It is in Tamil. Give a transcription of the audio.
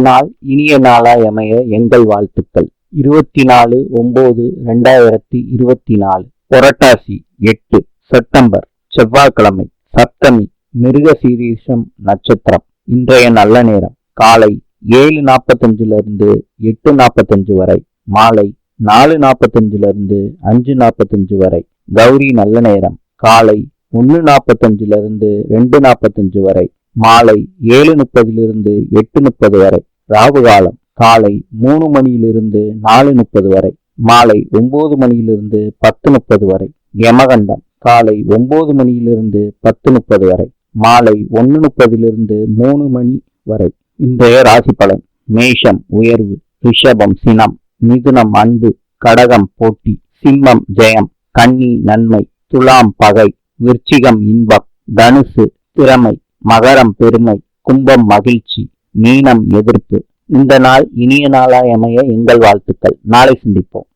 நாள் இனிய நாளாய் அமைய எங்கள் வாழ்த்துக்கள். இருபத்தி நாலு ஒன்பது ரெண்டாயிரத்தி இருபத்தி நாலு புரட்டாசி எட்டு செப்டம்பர் செவ்வாய்க்கிழமை சப்தமி மிருக சீரீஷம் நட்சத்திரம். இன்றைய நல்ல நேரம். காலை ஏழு நாற்பத்தஞ்சுல இருந்து எட்டு நாற்பத்தஞ்சு வரை. மாலை நாலு நாற்பத்தஞ்சுல இருந்து அஞ்சு நாற்பத்தஞ்சு வரை. கௌரி நல்ல நேரம். காலை ஒன்று நாற்பத்தஞ்சுல இருந்து ரெண்டு நாற்பத்தஞ்சு வரை. மாலை ஏழு முப்பதிலிருந்து எட்டு முப்பது வரை. ராகு காலம் காலை மூணு மணியிலிருந்து நாலு முப்பது வரை. மாலை ஒன்பது மணியிலிருந்து பத்து முப்பது வரை. யமகண்டம் காலை ஒன்பது மணியிலிருந்து பத்து முப்பது வரை. மாலை ஒன்று முப்பதிலிருந்து மூணு மணி வரை. இன்றைய ராசி பலன் மேஷம் உயர்வு ரிஷபம் சினம் மிதுனம் அன்பு கடகம் போட்டி சிம்மம் ஜெயம் கன்னி நன்மை துலாம் பகை விருச்சிகம் இன்பம் தனுசு திறமை மகரம் பெருமை கும்பம் மகிழ்ச்சி மீனம் எதிர்ப்பு. இந்த நாள் இனிய நாளாய் அமைய எங்கள் வாழ்த்துக்கள். நாளை சந்திப்போம்.